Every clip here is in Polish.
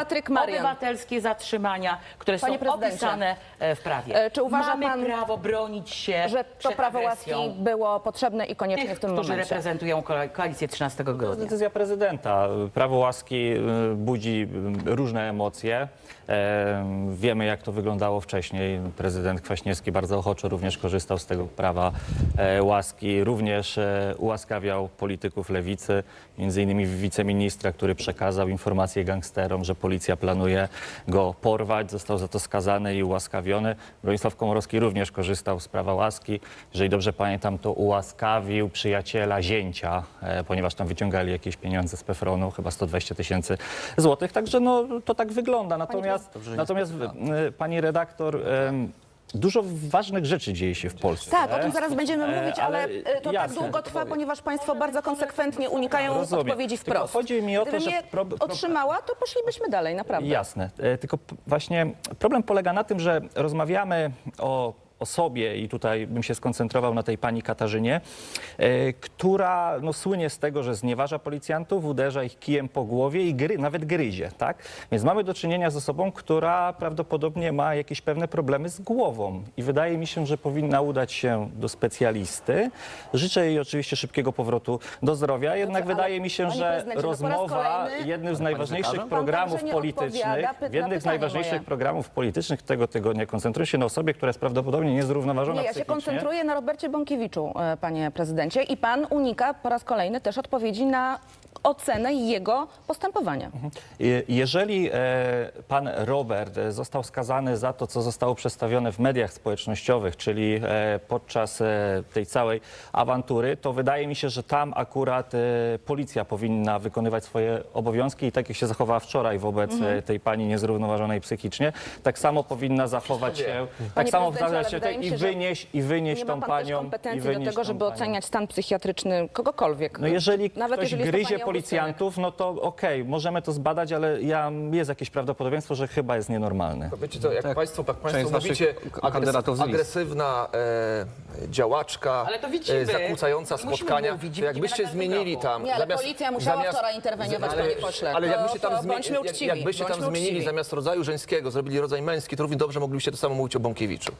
Patryk Marian. obywatelskie zatrzymania, które Panie są prezydencie, opisane e, w prawie. e, czy uważa Mamy pan, prawo bronić się Że to przed prawo agresją łaski było potrzebne i konieczne tych, w tym którzy momencie. reprezentują ko- koalicję 13 To grudnia. decyzja prezydenta. Prawo łaski y, budzi y, różne emocje. E, Wiemy, jak to wyglądało wcześniej. Prezydent Kwaśniewski bardzo ochoczo również korzystał z tego prawa e, łaski. Również e, ułaskawiał polityków lewicy, między innymi wiceministra, który przekazał informację gangsterom, że policja planuje go porwać. Został za to skazany i ułaskawiony. Bronisław Komorowski również korzystał z prawa łaski. Jeżeli dobrze pamiętam, to ułaskawił przyjaciela zięcia, e, ponieważ tam wyciągali jakieś pieniądze z Pefronu, chyba 120 tysięcy złotych. Także no, to tak wygląda. Natomiast, natomiast e, pani redaktor, dużo ważnych rzeczy dzieje się w Polsce. Tak, o tym zaraz będziemy E, mówić, ale, ale e, to jasne. tak długo trwa, ponieważ Państwo bardzo konsekwentnie unikają Rozumiem. odpowiedzi Tylko wprost. chodzi mi o to, Gdybym że je otrzymała, to poszlibyśmy dalej, naprawdę. Jasne. E, Tylko p- właśnie problem polega na tym, że rozmawiamy o osobie i tutaj bym się skoncentrował na tej pani Katarzynie, e, która no, słynie z tego, że znieważa policjantów, uderza ich kijem po głowie i gry, nawet gryzie, tak? Więc mamy do czynienia z osobą, która prawdopodobnie ma jakieś pewne problemy z głową i wydaje mi się, że powinna udać się do specjalisty. Życzę jej oczywiście szybkiego powrotu do zdrowia, jednak ale wydaje mi się, że rozmowa jednym z najważniejszych programów politycznych, w jednym z najważniejszych moje. programów politycznych tego tygodnia koncentruje się na osobie, która jest prawdopodobnie niezrównoważona Nie, ja się psychicznie. koncentruję na Robercie Bąkiewiczu, e, panie prezydencie, i pan unika po raz kolejny też odpowiedzi na ocenę jego postępowania. Je- Jeżeli e, pan Robert e, został skazany za to, co zostało przedstawione w mediach społecznościowych, czyli e, podczas e, tej całej awantury, to wydaje mi się, że tam akurat e, policja powinna wykonywać swoje obowiązki i tak jak się zachowała wczoraj wobec Mhm. e, tej pani niezrównoważonej psychicznie, tak samo powinna zachować się, tak Panie samo prezydencie, ale zachować się wydaje mi i się, że wynieść, i wynieść Nie tą ma pan też panią. i kompetencji do wynieść tego, tą żeby panią. oceniać stan psychiatryczny kogokolwiek. No jeżeli Nawet ktoś jeżeli jest to gryzie pani policjantów, no to okej, możemy to zbadać, ale ja, jest jakieś prawdopodobieństwo, że chyba jest nienormalny. Wiecie co, jak Tak. Państwo, tak Część państwo z waszych mówicie, k- kandydatów z list. agresywna e, działaczka, Ale to widzimy. e, zakłócająca musimy spotkania, mówić, to jakbyście widzimy na każdym zmienili kroku. tam... Nie, ale policja musiała wczoraj interweniować, panie pośle. Ale To- jakbyście tam, to zmie- bądźmy jak, uczciwi, jakbyście tam bądźmy zmienili uczciwi. zamiast rodzaju żeńskiego, zrobili rodzaj męski, to równie dobrze moglibyście to samo mówić o Bąkiewiczu.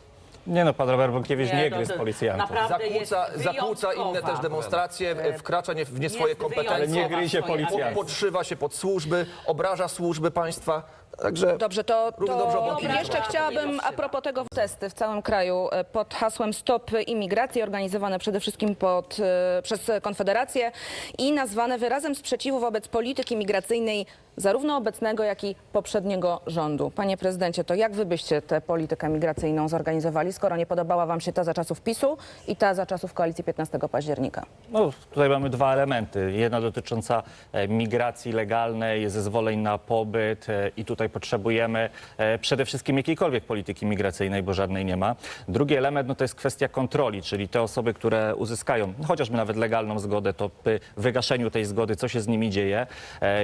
Nie no, pan Robert Bąkiewicz nie, to- gryzł to policjantów. Zakłóca, zakłóca inne też demonstracje, e, wkracza nie, w nie swoje kompetencje. Ale nie gryzie policjantów. agresji. Podszywa się pod służby, obraża służby państwa. Także Dobrze, to, Równie dobrze to obok jeszcze chciałabym a propos tego testy w całym kraju e, pod hasłem Stop Imigracji organizowane przede wszystkim pod, e, przez Konfederację i nazwane wyrazem sprzeciwu wobec polityki migracyjnej zarówno obecnego, jak i poprzedniego rządu. Panie prezydencie, to jak wy byście tę politykę migracyjną zorganizowali, skoro nie podobała wam się ta za czasów PiSu i ta za czasów koalicji 15 października? No, tutaj mamy dwa elementy. Jedna dotycząca e, migracji legalnej, zezwoleń na pobyt e, i tutaj potrzebujemy e, przede wszystkim jakiejkolwiek polityki migracyjnej, bo żadnej nie ma. Drugi element no, to jest kwestia kontroli, czyli te osoby, które uzyskają chociażby nawet legalną zgodę, to przy wygaszeniu tej zgody, co się z nimi dzieje.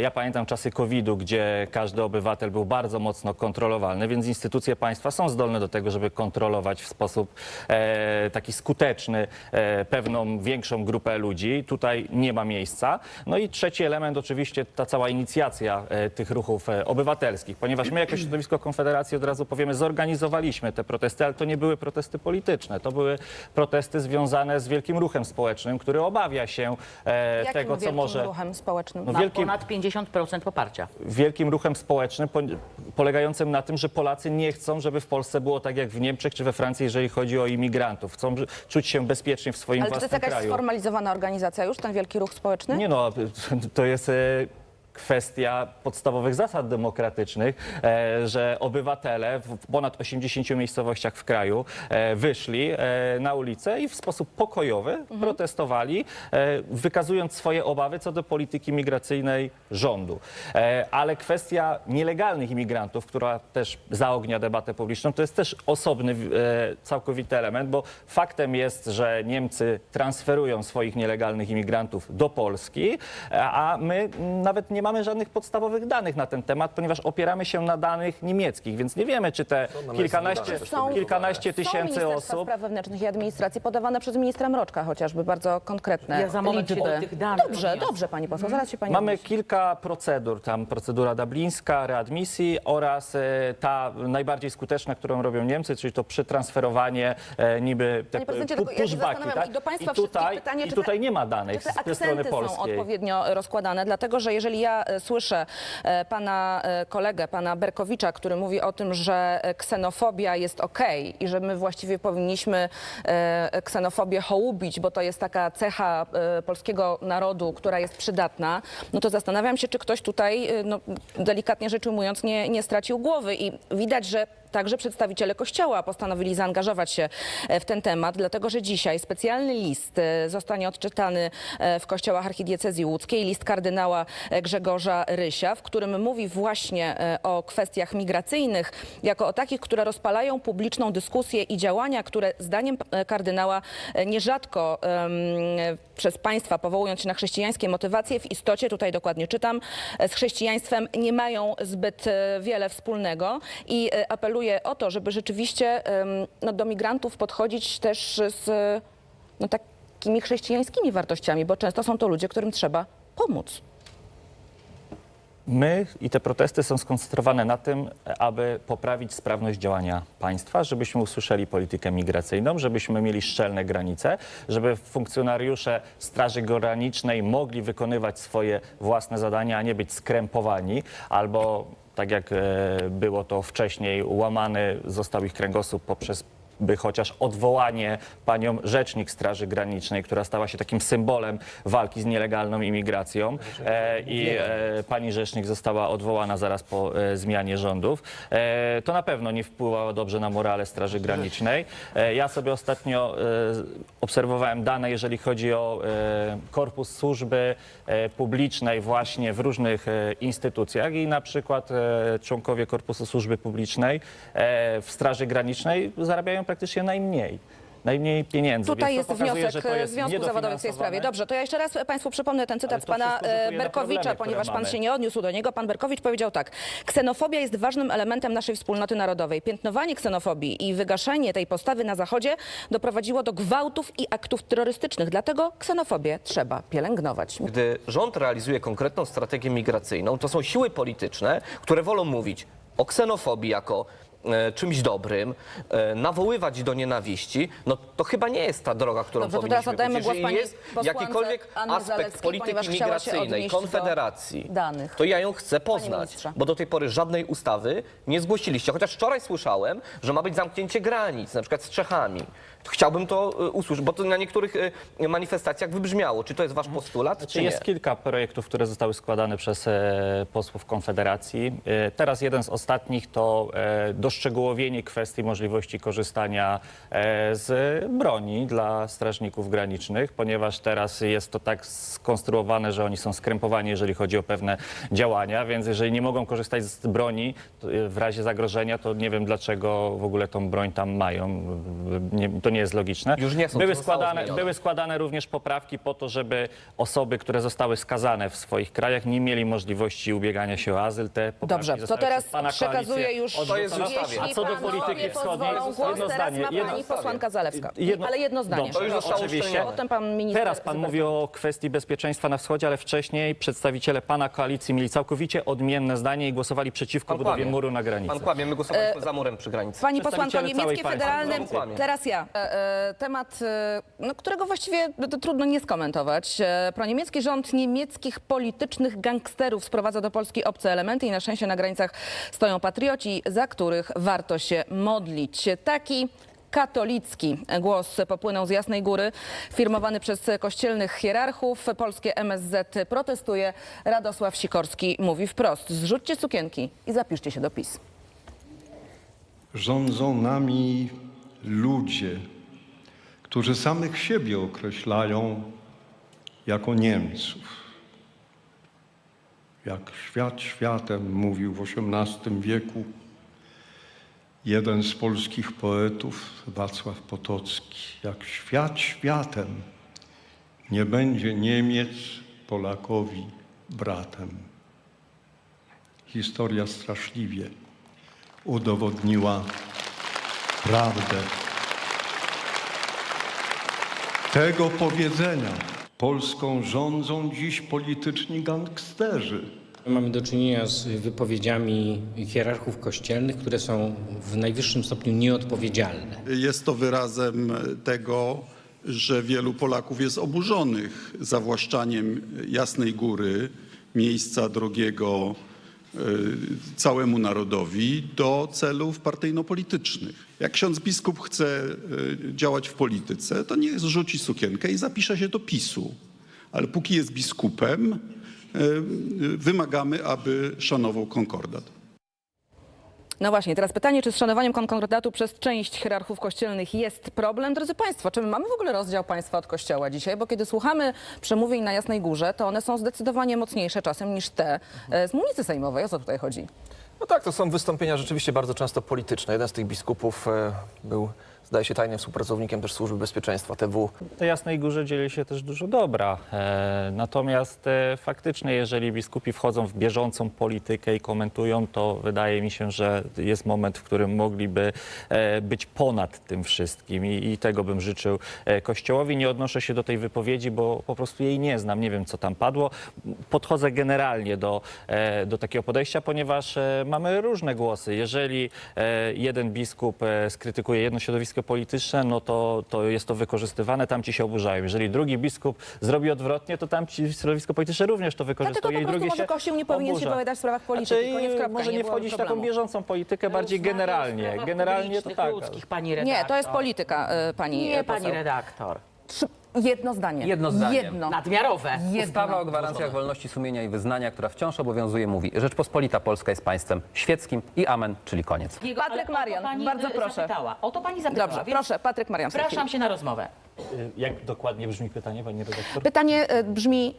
Ja pamiętam czasy COVID-u, gdzie każdy obywatel był bardzo mocno kontrolowalny, więc instytucje państwa są zdolne do tego, żeby kontrolować w sposób e, taki skuteczny e, pewną większą grupę ludzi. Tutaj nie ma miejsca. No i trzeci element oczywiście ta cała inicjacja e, tych ruchów e, obywatelskich, ponieważ my jako środowisko Konfederacji od razu powiemy, zorganizowaliśmy te protesty, ale to nie były protesty polityczne. To były protesty związane z wielkim ruchem społecznym, który obawia się e, tego, co wielkim może... ruchem społecznym? No wielkim- ponad 50% poparcia. Wielkim ruchem społecznym po, polegającym na tym, że Polacy nie chcą, żeby w Polsce było tak jak w Niemczech czy we Francji, jeżeli chodzi o imigrantów. Chcą czuć się bezpiecznie w swoim Ale czy to jest jakaś kraju. sformalizowana organizacja już, ten wielki ruch społeczny? Nie no, to jest e, kwestia podstawowych zasad demokratycznych, e, że obywatele w ponad 80 miejscowościach w kraju e, wyszli e, na ulicę i w sposób pokojowy Mhm. protestowali, wykazując swoje obawy co do polityki migracyjnej rządu. Ale kwestia nielegalnych imigrantów, która też zaognia debatę publiczną, to jest też osobny całkowity element, bo faktem jest, że Niemcy transferują swoich nielegalnych imigrantów do Polski, a my nawet nie mamy żadnych podstawowych danych na ten temat, ponieważ opieramy się na danych niemieckich, więc nie wiemy, czy te mamy kilkanaście, Są- kilkanaście Są tysięcy Ministerstwa osób... Spraw Wewnętrznych i Administracji podawane przez ministra Mroczka chociażby, bardzo konkretne Ja za moment liczby. do tych danych Dobrze, dobrze pani poseł, zaraz się pani Mamy odniesie. kilka procedur, tam procedura dublińska, readmisji oraz e, ta najbardziej skuteczna, którą robią Niemcy, czyli to przetransferowanie e, niby te Panie prezydencie, pu- tylko ja się pushbacki, zastanawiam tak? i do państwa tutaj, wszystkich pytanie, i czy tutaj te- nie ma danych Czy te ze strony akcenty są polskiej. odpowiednio rozkładane? Dlatego, że jeżeli ja e, słyszę e, pana e, kolegę, pana Berkowicza, który mówi o tym, że ksenofobia jest okej i że my właściwie powinniśmy ksenofobię hołubić, bo to jest taka cecha polskiego narodu, która jest przydatna, no to zastanawiam się, czy ktoś tutaj, no, delikatnie rzecz ujmując, nie, nie stracił głowy i widać, że Także przedstawiciele Kościoła postanowili zaangażować się e, w ten temat, dlatego że dzisiaj specjalny list e, zostanie odczytany e, w kościołach archidiecezji łódzkiej, list kardynała Grzegorza Rysia, w którym mówi właśnie o kwestiach migracyjnych, jako o takich, które rozpalają publiczną dyskusję i działania, które zdaniem kardynała nierzadko em, przez państwa, powołując się na chrześcijańskie motywacje, w istocie, tutaj dokładnie czytam, z chrześcijaństwem nie mają zbyt wiele wspólnego i e, o to, żeby rzeczywiście no, do migrantów podchodzić też z no, takimi chrześcijańskimi wartościami, bo często są to ludzie, którym trzeba pomóc. My i te protesty są skoncentrowane na tym, aby poprawić sprawność działania państwa, żebyśmy usłyszeli politykę migracyjną, żebyśmy mieli szczelne granice, żeby funkcjonariusze Straży Granicznej mogli wykonywać swoje własne zadania, a nie być skrępowani albo tak jak e, było to wcześniej, łamany został ich kręgosłup poprzez by chociaż odwołanie panią rzecznik Straży Granicznej, która stała się takim symbolem walki z nielegalną imigracją e, i e, pani rzecznik została odwołana zaraz po e, zmianie rządów. E, to na pewno nie wpływało dobrze na morale Straży Granicznej. E, ja sobie ostatnio e, obserwowałem dane, jeżeli chodzi o e, korpus służby e, publicznej właśnie w różnych e, instytucjach i na przykład e, członkowie korpusu służby publicznej e, w Straży Granicznej zarabiają praktycznie najmniej. Najmniej pieniędzy. Tutaj więc jest to pokazuje, wniosek że to jest Związku Zawodowego w tej sprawie. Dobrze, to ja jeszcze raz Państwu przypomnę ten cytat pana e, Berkowicza, problemy, ponieważ pan mamy. się nie odniósł do niego. Pan Berkowicz powiedział tak. Ksenofobia jest ważnym elementem naszej wspólnoty narodowej. Piętnowanie ksenofobii i wygaszenie tej postawy na Zachodzie doprowadziło do gwałtów i aktów terrorystycznych. Dlatego ksenofobię trzeba pielęgnować. Gdy rząd realizuje konkretną strategię migracyjną, to są siły polityczne, które wolą mówić o ksenofobii jako czymś dobrym, e, nawoływać do nienawiści, no to chyba nie jest ta droga, którą Dobrze, to powinniśmy teraz oddajmy pójść. głos Jeżeli pani jest jakikolwiek Anny aspekt Zalewskiej, polityki migracyjnej, konfederacji, danych. to ja ją chcę poznać, bo do tej pory żadnej ustawy nie zgłosiliście. Chociaż wczoraj słyszałem, że ma być zamknięcie granic, na przykład z Czechami. Chciałbym to e, usłyszeć, bo to na niektórych e, manifestacjach wybrzmiało. Czy to jest wasz postulat, czy Czy nie? jest kilka projektów, które zostały składane przez e, posłów Konfederacji. E, teraz jeden z ostatnich to e, doszczegółowienie kwestii możliwości korzystania e, z broni dla strażników granicznych, ponieważ teraz jest to tak skonstruowane, że oni są skrępowani, jeżeli chodzi o pewne działania, więc jeżeli nie mogą korzystać z broni to, e, w razie zagrożenia, to nie wiem dlaczego w ogóle tą broń tam mają. Nie, to nie jest logiczne. Już nie są, były składane, były składane również poprawki po to, żeby osoby, które zostały skazane w swoich krajach, nie mieli możliwości ubiegania się o azyl. Te poprawki Dobrze, to zostały teraz przez pana przekazuję koalicję już... To jest w A co do polityki wschodniej, jedno teraz zdanie. ma jedno- pani posłanka Zalewska. Jedno- Ale jedno zdanie. Dobrze, To już zostało oczywiście. Potem pan minister... Teraz pan mówi o kwestii bezpieczeństwa na wschodzie, ale wcześniej przedstawiciele pana koalicji mieli całkowicie odmienne zdanie i głosowali przeciwko Pan budowie kłamie. muru na granicy. Pan kłamie, my głosowaliśmy za murem przy granicy. Pani posłanko, niemieckie federalne, teraz ja. E, e, temat, e, no, którego właściwie no, to trudno nie skomentować. E, proniemiecki rząd niemieckich politycznych gangsterów sprowadza do Polski obce elementy i na szczęście na granicach stoją patrioci, za których warto się modlić. Taki katolicki głos popłynął z Jasnej Góry, firmowany przez kościelnych hierarchów. Polskie MSZ protestuje. Radosław Sikorski mówi wprost, zrzućcie sukienki i zapiszcie się do PiS. Rządzą nami ludzie, którzy samych siebie określają jako Niemców. Jak świat światem mówił w XVIII wieku jeden z polskich poetów, Wacław Potocki. Jak świat światem nie będzie Niemiec Polakowi bratem. historia straszliwie udowodniła prawdę tego powiedzenia. Polską rządzą dziś polityczni gangsterzy. Mamy do czynienia z wypowiedziami hierarchów kościelnych, które są w najwyższym stopniu nieodpowiedzialne. Jest to wyrazem tego, że wielu Polaków jest oburzonych zawłaszczaniem Jasnej Góry, miejsca drogiego y, całemu narodowi do celów partyjno-politycznych. Jak ksiądz biskup chce y, działać w polityce, to niech zrzuci sukienkę i zapisze się do PiSu. Ale póki jest biskupem, wymagamy, aby szanował konkordat. No właśnie, teraz pytanie, czy z szanowaniem konkordatu przez część hierarchów kościelnych jest problem? Drodzy Państwo, czy my mamy w ogóle rozdział państwa od kościoła dzisiaj? Bo kiedy słuchamy przemówień na Jasnej Górze, to one są zdecydowanie mocniejsze czasem niż te e, z mównicy sejmowej. O co tutaj chodzi? No tak, to są wystąpienia rzeczywiście bardzo często polityczne. Jeden z tych biskupów e, był, zdaje się, tajnym współpracownikiem też Służby Bezpieczeństwa TW. Na Jasnej Górze dzieje się też dużo dobra. E, natomiast e, faktycznie, jeżeli biskupi wchodzą w bieżącą politykę i komentują, to wydaje mi się, że jest moment, w którym mogliby e, być ponad tym wszystkim i, i tego bym życzył e, Kościołowi. Nie odnoszę się do tej wypowiedzi, bo po prostu jej nie znam, nie wiem co tam padło. Podchodzę generalnie do, e, do takiego podejścia, ponieważ e, mamy różne głosy. Jeżeli e, jeden biskup e, skrytykuje jedno środowisko polityczne, no to, to jest to wykorzystywane, tam ci się oburzają. Jeżeli drugi biskup zrobi odwrotnie, to tam ci środowisko polityczne również to Dlatego wykorzystuje po i prostu może się Kościół nie powinien się oburza. wypowiadać w sprawach polityki. Znaczy, Koniec, kropka, może nie, było wchodzić w taką bieżącą politykę, bardziej generalnie. Generalnie to tak. ludzkich, pani redaktor. Nie, to jest polityka, e, pani Nie, pani redaktor. Trzy- Jedno zdanie. Jedno zdanie. Jedno. Nadmiarowe. Ustawa o gwarancjach wolności sumienia i wyznania, która wciąż obowiązuje, mówi Rzeczpospolita Polska jest państwem świeckim i amen, czyli koniec. Jego- Patryk Marian, bardzo e, proszę. Zapytała. O to pani zapytała. Dobrze, proszę, Patryk Marian. Zapraszam się na rozmowę. Jak dokładnie brzmi pytanie, pani redaktor? Pytanie e, brzmi,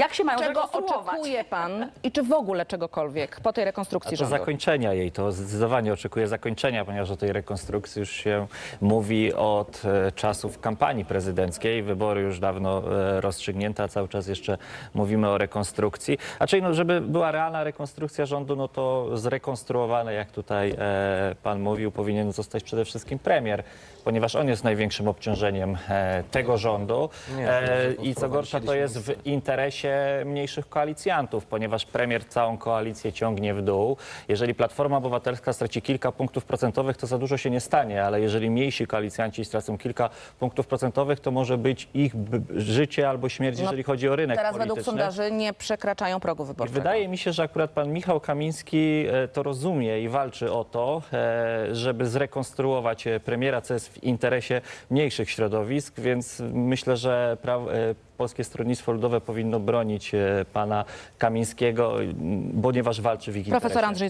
Jak się mają czego zrekonstruować? oczekuje pan i czy w ogóle czegokolwiek po tej rekonstrukcji rządu? zakończenia jej, to zdecydowanie oczekuję zakończenia, ponieważ o tej rekonstrukcji już się mówi od e, czasów kampanii prezydenckiej. Wybory już dawno e, rozstrzygnięte, a cały czas jeszcze mówimy o rekonstrukcji. A czyli, no, żeby była realna rekonstrukcja rządu, no to zrekonstruowane, jak tutaj e, pan mówił, powinien zostać przede wszystkim premier, ponieważ on jest największym obciążeniem e, tego rządu. E, I co gorsza, to jest w interesie mniejszych koalicjantów, ponieważ premier całą koalicję ciągnie w dół. Jeżeli Platforma Obywatelska straci kilka punktów procentowych, to za dużo się nie stanie, ale jeżeli mniejsi koalicjanci stracą kilka punktów procentowych, to może być ich życie albo śmierć, No, jeżeli chodzi o rynek Teraz według sondaży nie przekraczają progu wyborczego. wydaje mi się, że akurat pan Michał Kamiński e, to rozumie i walczy o to, e, żeby zrekonstruować e, premiera, co jest w interesie mniejszych środowisk, więc myślę, że pra- Polskie Stronnictwo Ludowe powinno bronić e, pana Kamińskiego, ponieważ walczy w ich interesie. Andrzej